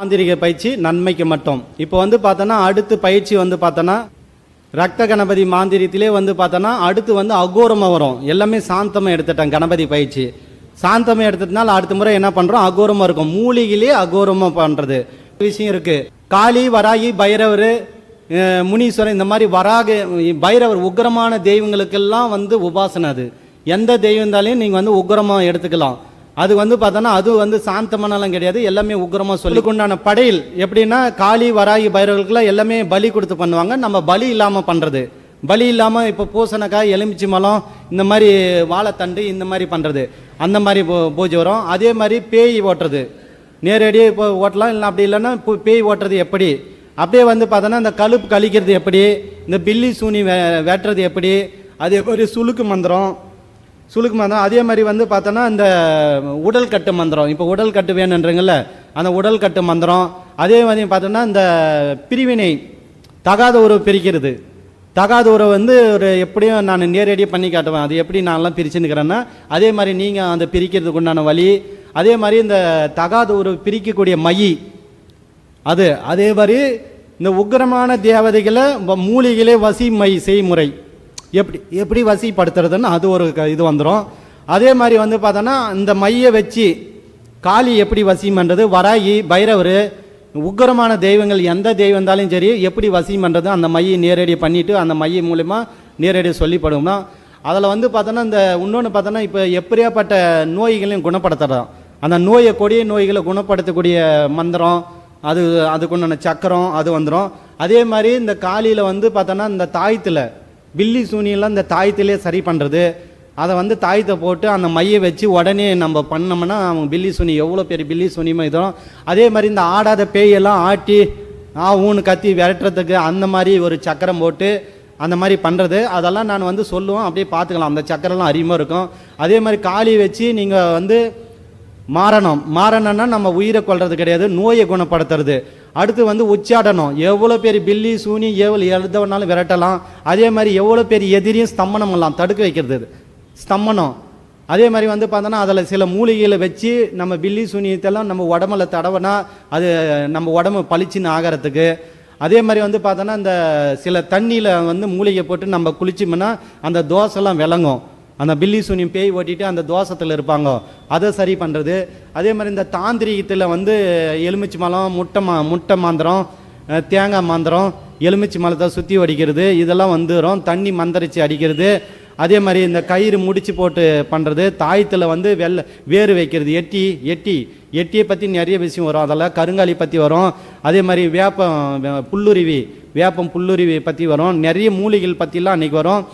மாந்திரிக பயிற்சி நன்மைக்கு மட்டும். இப்போ வந்து பார்த்தோன்னா அடுத்து பயிற்சி வந்து பார்த்தோன்னா ரத்த கணபதி மாந்திரியத்திலே வந்து பார்த்தோன்னா அடுத்து வந்து அகோரமாக வரும். எல்லாமே சாந்தமாக எடுத்துட்டேன் கணபதி பயிற்சி. சாந்தமாக எடுத்ததுனால அடுத்த முறை என்ன பண்ணுறோம் அகோரமாக இருக்கும். மூலிகையிலே அகோரமாக பண்ணுறது விஷயம் இருக்குது காளி வராகி பைரவர் முனீஸ்வரன் இந்த மாதிரி வராக பைரவர் உக்ரமான தெய்வங்களுக்கெல்லாம் வந்து உபாசனை அது. எந்த தெய்வம் இருந்தாலும் நீங்கள் வந்து உக்ரமாக எடுத்துக்கலாம். அது வந்து பார்த்தோன்னா அது வந்து சாந்தமானலாம் கிடையாது. எல்லாமே உக்கிரமாக சொல்லிக்கொண்டான படையல் எப்படின்னா காளி வராகி பைரவர்களுக்குலாம் எல்லாமே பலி கொடுத்து பண்ணுவாங்க. நம்ம பலி இல்லாமல் பண்ணுறது பலி இல்லாமல் இப்போ பூசணக்காய் எலுமிச்சி மலம் இந்த மாதிரி வாழைத்தண்டு இந்த மாதிரி பண்ணுறது அந்த மாதிரி பூ- பூஜை வரும். அதே மாதிரி பேய் ஓட்டுறது. நேரடியாக இப்போ ஓட்டலாம் இல்லை அப்படி இல்லைன்னா பேய் ஓட்டுறது எப்படி? அப்படியே வந்து பார்த்தோன்னா இந்த கழுப்பு கழிக்கிறது எப்படி? இந்த பில்லி சூனி வெ வெட்டுறது எப்படி? அதே மாதிரி சுளுக்கு மந்திரம். சுளுக்கு மந்திரம். அதே மாதிரி வந்து பார்த்தோன்னா இந்த உடல் கட்டு மந்திரம். இப்போ உடல் கட்டு வேணுன்றீங்கல்ல அந்த உடல் கட்டு மந்திரம். அதே மாதிரி பார்த்தோன்னா இந்த பிரிவினை தகாத உறவு பிரிக்கிறது. தகாத உறவு வந்து ஒரு எப்படியும் நான் நேரடியாக பண்ணி காட்டுவேன். அது எப்படி நான்லாம் பிரிச்சுன்னுக்கிறேன்னா அதே மாதிரி நீங்கள் அந்த பிரிக்கிறதுக்கு உண்டான வழி. அதே மாதிரி இந்த தகாத உறவு பிரிக்கக்கூடிய மை அது. அதே மாதிரி இந்த உக்கிரமான தேவதைகளை வ- மூலிகளே வசி மை செய்முறை எப்படி எப்படி வசிப்படுத்துறதுன்னு அது ஒரு க- இது வந்துடும் அதே மாதிரி வந்து பார்த்தோன்னா இந்த மையை வச்சு காளி எப்படி வசியம் பண்ணுறது வராகி பைரவர் உக்கிரமான தெய்வங்கள் எந்த தெய்வம் இருந்தாலும் சரி எப்படி வசியம் பண்ணுறது அந்த மையை நேரடி பண்ணிவிட்டு அந்த மைய மூலிமா நேரடி சொல்லிப்படுவோம்னா அதில் வந்து பார்த்தோன்னா இந்த இன்னொன்று பார்த்தோன்னா இப்போ எப்படியாப்பட்ட நோய்களையும் குணப்படுத்துகிறோம் அந்த நோயை கொடிய நோய்களை குணப்படுத்தக்கூடிய மந்திரம் அது அதுக்குண்டான சக்கரம் அது வந்துடும் அதே மாதிரி இந்த காலியில் வந்து பார்த்தோன்னா இந்த தாயத்தில் பில்லி சூனியெல்லாம் இந்த தாயத்திலே சரி பண்ணுறது அதை வந்து தாயத்தை போட்டு அந்த மையை வச்சு உடனே நம்ம பண்ணோம்னா அவங்க பில்லி சூனி எவ்வளோ பெரிய பில்லி சுனியுமோ இதோ. அதே மாதிரி இந்த ஆடாத பேயெல்லாம் ஆட்டி ஆ ஊன்னு கத்தி விரட்டுறதுக்கு அந்த மாதிரி ஒரு சக்கரம் போட்டு அந்த மாதிரி பண்ணுறது அதெல்லாம் நான் வந்து சொல்லுவோம் அப்படியே பார்த்துக்கலாம். அந்த சக்கரம்லாம் அறிமுகம் இருக்கும். அதே மாதிரி காளி வச்சு நீங்கள் வந்து மாறணும். மாறணும்னா நம்ம உயிரை கொள்வது கிடையாது. நோயை குணப்படுத்துறது. அடுத்து வந்து உச்சாடனம் எவ்வளோ பெரிய பில்லி சூனி எவ்வளோ எழுத வேணாலும் விரட்டலாம். அதே மாதிரி எவ்வளோ பெரிய எதிரியும் ஸ்தம்பனம் எல்லாம் தடுக்க வைக்கிறது. இது. ஸ்தம்பனம். அதே மாதிரி வந்து பார்த்தோன்னா அதில் சில மூலிகைகளை வச்சு நம்ம பில்லி சூனியத்தெல்லாம் நம்ம உடம்புல தடவைனா அது நம்ம உடம்பு பளிச்சுன்னு ஆகிறதுக்கு. அதே மாதிரி வந்து பார்த்தோன்னா இந்த சில தண்ணியில் வந்து மூலிகை போட்டு நம்ம குளிச்சோம்னா அந்த தோசைலாம் விளங்கும். அந்த பில்லி சூனியம் பேய் ஓட்டிட்டு அந்த தோசத்தில் இருப்பாங்க. அதை சரி பண்ணுறது அதே மாதிரி இந்த தாந்திரிகத்தில் வந்து எலுமிச்சி மலம் முட்டை மா முட்டை மாந்திரம் தேங்காய் மாந்திரம் எலுமிச்சி மலத்தை சுற்றி அடிக்கிறது இதெல்லாம் வந்துடும் தண்ணி மந்தரிச்சு அடிக்கிறது. அதே மாதிரி இந்த கயிறு முடிச்சு போட்டு பண்ணுறது தாயத்தில் வந்து வெள்ளை வேறு வைக்கிறது. எட்டி எட்டி. எட்டியை பற்றி நிறைய விஷயம் வரும். அதெல்லாம் கருங்காலி பற்றி வரும். அதே மாதிரி வேப்பம் வே- புல்லுருவி வேப்பம் புல்லுருவி பற்றி வரும். நிறைய மூலிகைகள் பற்றிலாம் அன்றைக்கி வரும்.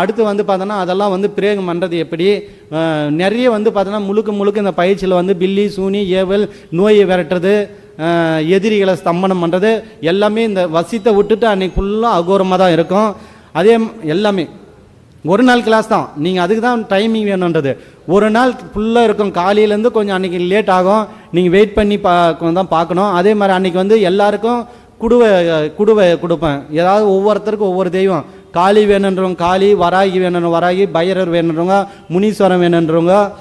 அடுத்து வந்து பார்த்தோன்னா அதெல்லாம் வந்து பிரேகம் பண்ணுறது எப்படி? நிறைய வந்து பார்த்தோன்னா முழுக்க முழுக்க இந்த பயிற்சியில் வந்து பில்லி சூனி ஏவல் நோயை விரட்டுறது எதிரிகளை ஸ்தம்பனம் பண்ணுறது எல்லாமே இந்த வசித்தை விட்டுட்டு அன்னைக்கு ஃபுல்லாக அகோரமாக தான் இருக்கும். அதே எல்லாமே. ஒரு நாள் கிளாஸ் தான். நீங்கள் அதுக்கு தான் டைமிங் வேணுன்றது ஒரு நாள் ஃபுல்லாக இருக்கும். காலையிலேருந்து கொஞ்சம் அன்றைக்கி லேட் ஆகும். நீங்கள் வெயிட் பண்ணி பா தான் பார்க்கணும். அதே மாதிரி அன்றைக்கி வந்து எல்லாருக்கும் குடுவை குடுவை கொடுப்பேன். ஏதாவது ஒவ்வொருத்தருக்கும் ஒவ்வொரு தெய்வம். காளி வேணுன்றவங்க காளி வராகி வேணும் வராகி பைரவர் வேணுன்றவங்க முனீஸ்வரம் வேணுன்றவங்க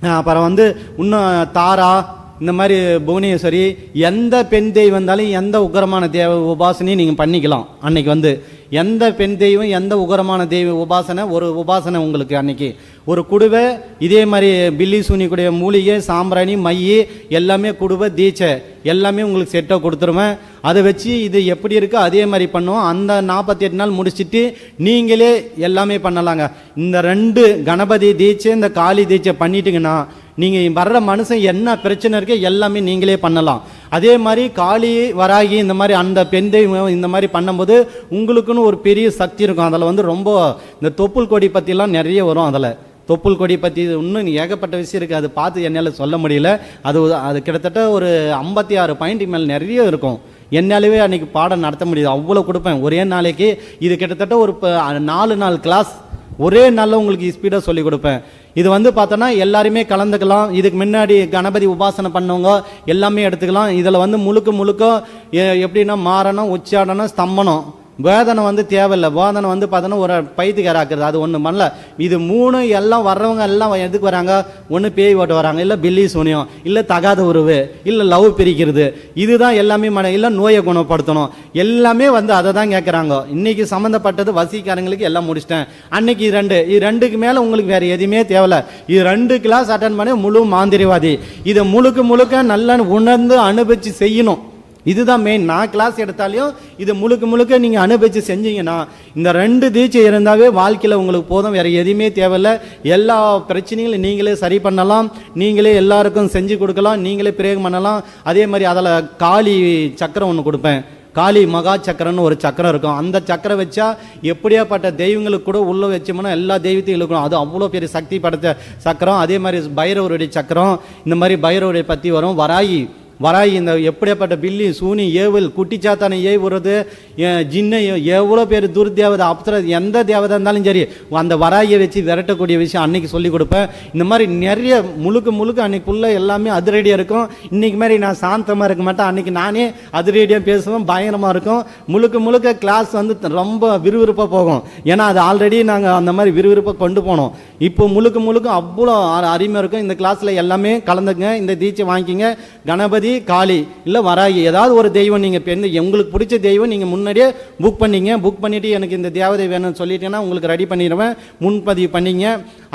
அப்புறம் வந்து இன்னும் தாரா இந்த மாதிரி புவனேஸ்வரி எந்த பெண் தெய்வம் வந்தாலும் எந்த உக்கிரமான தேவ உபாசனையும் நீங்கள் பண்ணிக்கலாம் அன்னைக்கு வந்து. எந்த பெண் தெய்வம் எந்த உகரமான தெய்வ உபாசனை ஒரு உபாசனை உங்களுக்கு அன்னைக்கு. ஒரு குடுவை இதே மாதிரி பில்லி சூனிக்குடைய மூலிகை சாம்பிராணி மைய எல்லாமே குடுவை தீட்சை எல்லாமே உங்களுக்கு செட்டாக கொடுத்துருவேன். அதை வச்சு இது எப்படி இருக்கோ அதே மாதிரி பண்ணுவோம். அந்த நாற்பத்தி எட்டு நாள் முடிச்சுட்டு நீங்களே எல்லாமே பண்ணலாங்க. இந்த ரெண்டு கணபதி தீட்சை இந்த காளி தீட்சை பண்ணிட்டீங்கன்னா நீங்கள் வர்ற மனுஷன் என்ன பிரச்சனை இருக்கோ எல்லாமே நீங்களே பண்ணலாம். அதே மாதிரி காளி வராகி இந்த மாதிரி அந்த பெண் தெய்வம் இந்த மாதிரி பண்ணும்போது உங்களுக்குன்னு ஒரு பெரிய சக்தி இருக்கும். அதில் வந்து ரொம்ப இந்த தொப்புள் கொடி பற்றிலாம் நிறைய வரும் அதில். தொப்புள் கொடி பற்றி இன்னும் ஏகப்பட்ட விஷயம் இருக்குது அது பார்த்து என்னால் சொல்ல முடியல. அது அது கிட்டத்தட்ட ஒரு ஐம்பத்தி ஆறு பாயிண்ட் மேல் நிறைய இருக்கும். என்னாலவே அன்றைக்கி பாடம் நடத்த முடியுது. அவ்வளோ கொடுப்பேன். ஒரே நாளைக்கு இது கிட்டத்தட்ட ஒரு ப- நாலு நாள் கிளாஸ் ஒரே நாளில் உங்களுக்கு ஸ்பீடாக சொல்லிக் கொடுப்பேன். இது வந்து பார்த்தோன்னா எல்லாருமே கலந்துக்கலாம். இதுக்கு முன்னாடி கணபதி உபாசனை பண்ணவங்க எல்லாமே எடுத்துக்கலாம். இதில் வந்து முழுக்க முழுக்க எ- எப்படின்னா மாறணும் உச்சாடனம் ஸ்தம்பனம். வேதனை வந்து தேவையில்லை. வேதனை வந்து பார்த்தோன்னா ஒரு பைத்துக்காராக்குறது அது ஒன்று பண்ணல. இது மூணு எல்லாம் வர்றவங்க எல்லாம் எதுக்கு வராங்க? ஒன்று பேய் ஓட்ட வராங்க. இல்லை பில்லி சூனியம். இல்லை தகாத உறவு இல்லை லவ் பிரிக்கிறது. இதுதான் எல்லாமே மன இல்லை நோயை குணப்படுத்தணும். எல்லாமே வந்து அதை தான் கேட்குறாங்க இன்னைக்கு சம்மந்தப்பட்டது வசிக்காரங்களுக்கு எல்லாம் முடிச்சிட்டேன். அன்னைக்கு இது ரெண்டு. இது ரெண்டுக்கு மேலே உங்களுக்கு வேறு எதுவுமே தேவையில்ல. இது ரெண்டு கிளாஸ் அட்டன் பண்ணி முழு மாந்திரிவாதி. இதை முழுக்க முழுக்க நல்லா உணர்ந்து அனுபவிச்சு செய்யணும். இதுதான் மெயின் நான் கிளாஸ் எடுத்தாலையும் இதை முழுக்க முழுக்க நீங்கள் அனுபவிச்சு செஞ்சீங்கன்னா இந்த ரெண்டு தீட்சை இருந்தாவே வாழ்க்கையில் உங்களுக்கு போதும். வேறு எதுவுமே தேவையில்ல. எல்லா பிரச்சனைகளும் நீங்களே சரி பண்ணலாம். நீங்களே எல்லாருக்கும் செஞ்சு கொடுக்கலாம். நீங்களே பிரேகம் பண்ணலாம். அதே மாதிரி அதில் காளி சக்கரம் ஒன்று கொடுப்பேன். காளி மகா சக்கரம்னு ஒரு சக்கரம் இருக்கும். அந்த சக்கரம் வச்சா எப்படியாப்பட்ட தெய்வங்களுக்கு கூட உள்ளே வச்சோம்னா எல்லா தெய்வத்தையும் இழுக்கணும். அது அவ்வளோ பெரிய சக்தி படைத்த சக்கரம். அதே மாதிரி பைரவருடைய சக்கரம். இந்த மாதிரி பைரவருடைய பற்றி வரும். வராயி வராயி இந்த எப்படியாப்பட்ட பில்லி சூனி ஏவல் குட்டிச்சாத்தானை ஏவுறது ஏ- ஜின்னை எவ்வளோ பேர் துர்தேவதை அப்சர எந்த தேவதை இருந்தாலும் சரி அந்த வராயை வச்சு விரட்டக்கூடிய விஷயம் அன்னைக்கு சொல்லிக் கொடுப்பேன். இந்த மாதிரி நிறைய முழுக்க முழுக்க அன்னைக்குள்ள எல்லாமே அதிரடியாக இருக்கும். இன்னைக்கு மாதிரி நான் சாந்தமாக இருக்க மாட்டேன். அன்னைக்கு நானே அதிரடியாக பேசுவேன் பயங்கரமாக இருக்கும். முழுக்க முழுக்க கிளாஸ் வந்து ரொம்ப விறுவிறுப்பாக போகும். ஏன்னா அது ஆல்ரெடி நாங்கள் அந்த மாதிரி விறுவிறுப்பாக கொண்டு போனோம். இப்போ முழுக்க முழுக்க அவ்வளோ அருமையாக இருக்கும். இந்த கிளாஸில் எல்லாமே கலந்துங்க இந்த தீட்சை வாங்கிக்கிங்க. கணபதி காளி இல்லை வராகி. ஏதாவது ஒரு தெய்வம் நீங்கள் பெருந்து உங்களுக்கு பிடிச்ச தெய்வம் நீங்கள் முன்னாடியே புக் பண்ணிங்க. புக் பண்ணிவிட்டு எனக்கு இந்த தேவதை வேணும்னு சொல்லிட்டேன்னா உங்களுக்கு ரெடி பண்ணிடுவேன். முன்பதிவு பண்ணிங்க.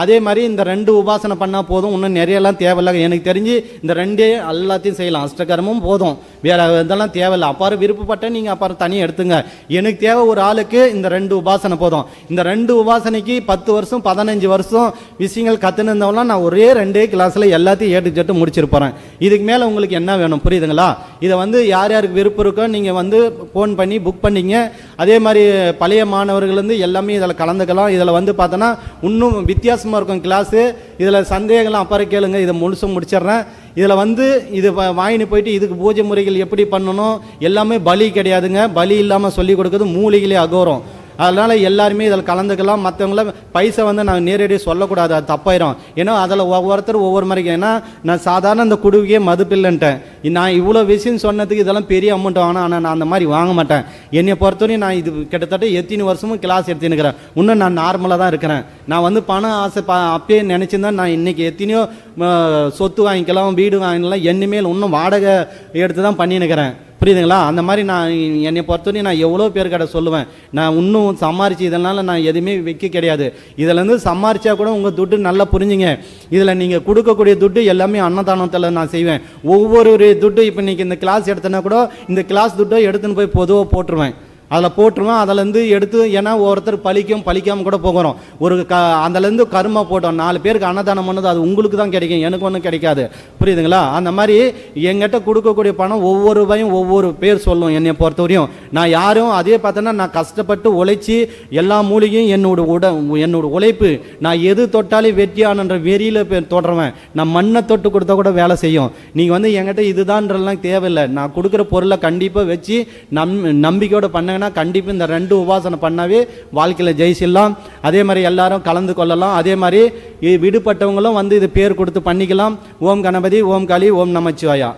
அதே மாதிரி இந்த ரெண்டு உபாசனை பண்ணால் போதும். இன்னும் நிறையெல்லாம் தேவையில்லை. எனக்கு தெரிஞ்சு இந்த ரெண்டே எல்லாத்தையும் செய்யலாம். அஷ்டகரமும் போதும். வேறு இதெல்லாம் தேவையில்லை. அப்பாறு விருப்பப்பட்ட நீங்கள் அப்பாறு தனியாக எடுத்துங்க. எனக்கு தேவை ஒரு ஆளுக்கு இந்த ரெண்டு உபாசனை போதும். இந்த ரெண்டு உபாசனைக்கு பத்து வருஷம் பதினஞ்சு வருஷம் விஷயங்கள் கற்றுனவங்களாம் நான் ஒரே ரெண்டே கிளாஸில் எல்லாத்தையும் ஏட்டு ஜட்டு முடிச்சிட்டு இதுக்கு மேலே உங்களுக்கு என்ன வேணும். புரியுதுங்களா? இதை வந்து யார் யாருக்கு விருப்பம் இருக்கோ நீங்கள் வந்து ஃபோன் பண்ணி புக் பண்ணிங்க. அதே மாதிரி பழைய மாணவர்கள் வந்து எல்லாமே இதில் கலந்துக்கலாம். இதில் வந்து பார்த்தோன்னா இன்னும் வித்தியாசமாக இருக்கும் கிளாஸு இதில் சந்தேகம்லாம் அப்புறம் கேளுங்க. இதை முழுசும் முடிச்சிடுறேன். இதில் வந்து இது வ- வாங்கிட்டு போயிட்டு இதுக்கு பூஜை முறைகள் எப்படி பண்ணணும்? எல்லாமே பலி கிடையாதுங்க. பலி இல்லாமல் சொல்லி கொடுக்குறது மூலிகளே அகோரம். அதனால் எல்லாருமே இதில் கலந்துக்கலாம். மற்றவங்கள பைசா வந்து நான் நேரடியாக சொல்லக்கூடாது அது தப்பாயிரும். ஏன்னா அதில் ஒவ்வொருத்தர் ஒவ்வொரு மாதிரி. ஏன்னா நான் சாதாரண இந்த குடுவையே மதுப்பில்லைன்ட்டேன். நான் இவ்வளோ விஷயம் சொன்னதுக்கு இதெல்லாம் பெரிய அமௌண்ட் வாங்கினா ஆனால் நான் அந்த மாதிரி வாங்க மாட்டேன். என்னை பொறுத்தவரையும் நான் இது கிட்டத்தட்ட எத்தனை வருஷமும் கிளாஸ் எடுத்துன்னுக்கிறேன். இன்னும் நான் நார்மலாக தான் இருக்கிறேன். நான் வந்து பணம் ஆசை ப அப்பயே நினச்சிருந்தா நான் இன்னைக்கு எத்தனையோ சொத்து வாங்கிக்கலாம் வீடு வாங்கிக்கலாம் இனிமேல் இன்னும் வாடகை எடுத்து தான் பண்ணினுக்கிறேன் புரியுதுங்களா? அந்த மாதிரி நான் என்னை பொறுத்தவரையும் நான் எவ்வளோ பேர் கடை சொல்லுவேன். நான் இன்னும் சம்பாரிச்சு இதனால் நான் எதுவுமே விற்க கிடையாது. இதிலேருந்து சம்பாரிச்சா கூட உங்கள் துட்டு நல்லா புரிஞ்சுங்க. இதில் நீங்கள் கொடுக்கக்கூடிய துட்டு எல்லாமே அன்னதானத்தில் நான் செய்வேன். ஒவ்வொரு துட்டு இப்போ இன்றைக்கி இந்த கிளாஸ் எடுத்தேன்னா கூட இந்த கிளாஸ் துட்டை எடுத்துன்னு போய் பொதுவாக போட்டுருவேன். அதில் போட்டுருவேன். அதுலேருந்து எடுத்து ஏன்னா ஒருத்தர் பழிக்கும் பழிக்காம கூட போகிறோம் ஒரு க அதுலேருந்து கருமா போட்டோம். நாலு பேருக்கு அன்னதானம் பண்ணது அது உங்களுக்கு தான் கிடைக்கும். எனக்கு ஒன்றும் கிடைக்காது. புரியுதுங்களா? அந்த மாதிரி எங்கிட்ட கொடுக்கக்கூடிய பணம் ஒவ்வொரு ரூபாயும் ஒவ்வொரு பேர் சொல்லும் என்னை பொறுத்தவரையும். நான் யாரும் அதே பார்த்தோன்னா நான் கஷ்டப்பட்டு உழைச்சி எல்லா மூலிகையும் என்னோட உட என்னோட உழைப்பு. நான் எது தொட்டாலே வெற்றியானன்ற வெறியில் தொடருவேன். நான் மண்ணை தொட்டு கொடுத்தா கூட வேலை செய்யும். நீங்கள் வந்து என்கிட்ட இதுதான்றலாம் தேவையில்லை. நான் கொடுக்குற பொருளை கண்டிப்பாக வச்சு நம் நம்பிக்கையோட பண்ணாங்கன்னா கண்டிப்பாக இந்த ரெண்டு உபாசனை பண்ணாவே வாழ்க்கையில் ஜெயிச்சிடலாம். அதே மாதிரி எல்லாரும் கலந்து கொள்ளலாம். அதே மாதிரி விடுபட்டவங்களும் வந்து இது பேர் கொடுத்து பண்ணிக்கலாம். ஓம் கணபதி ஓம் காளி ஓம் நமச்சிவாயா.